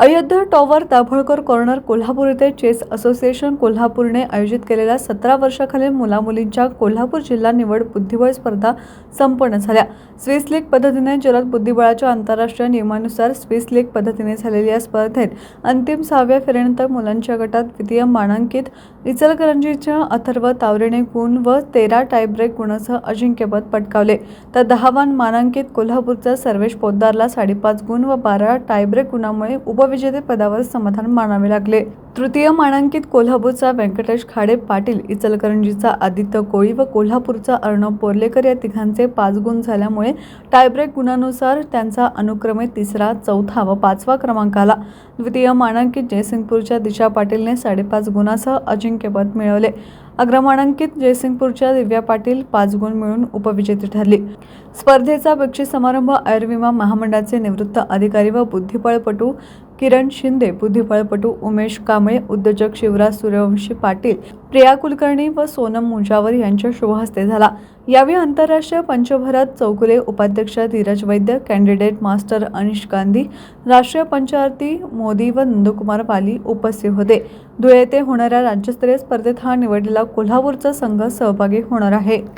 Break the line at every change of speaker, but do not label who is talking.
Ayodhya tower Dabholkar corner Kolhapur येथे chess association कोल्हापूरने आयोजित केलेल्या सतरा वर्षाखालील मुलामुलींच्या कोल्हापूर जिल्हा निवड बुद्धिबळ स्पर्धा संपन्न झाल्या. स्विस लीग पद्धतीने जलद बुद्धिबळाच्या आंतरराष्ट्रीय नियमानुसार स्विस लीग पद्धतीने झालेल्या या स्पर्धेत अंतिम सहाव्या फेरीनंतर मुलांच्या गटात द्वितीय मानांकित इचलकरंजीच्या अथर्व तावरेने गुण व तेरा टायब्रेक गुणासह अजिंक्यपद पटकावले. तर दहावान मानांकित कोल्हापूरचा सर्वेश पोद्दारला साडेपाच गुण व बारा टायब्रेक गुणामुळे उप पदावर समाधान मानावे लागले. तृतीय मानांकित कोल्हापूरचा व्यंकटेश खाडे पाटील इचलकरंजीचा आदित्य कोळी व कोल्हापूरचा अर्णव पोर्लेकर या तिघांचे पाच गुण झाल्यामुळे टायब्रेक गुणानुसार त्यांचा अनुक्रमे तिसरा चौथा व पाचवा क्रमांक आला. द्वितीय मानांकित जयसिंगपूरच्या दिशा पाटीलने साडेपाच गुणासह अजिंक्यपद मिळवले. अग्रमानांकित जयसिंगपूरच्या दिव्या पाटील पाच गुण मिळून उपविजेती ठरली. स्पर्धेचा बक्षीस समारंभ आयुर्विमा महामंडळाचे निवृत्त अधिकारी व बुद्धिबळपटू किरण शिंदे बुद्धिबळपटू उमेश कांबळे उद्योजक शिवराज सूर्यवंशी पाटील प्रिया कुलकर्णी व सोनम मुंजावर यांच्या शुभहस्ते झाला. यावेळी आंतरराष्ट्रीय पंचभरत चौगुले उपाध्यक्ष धीरज वैद्य कॅन्डिडेट मास्टर अनिश गांधी राष्ट्रीय पंचारती मोदी व नंदकुमार पाली उपस्थित होते. धुळे येथे होणाऱ्या राज्यस्तरीय स्पर्धेत हा निवडलेला कोल्हापूरचा संघ सहभागी होणार आहे.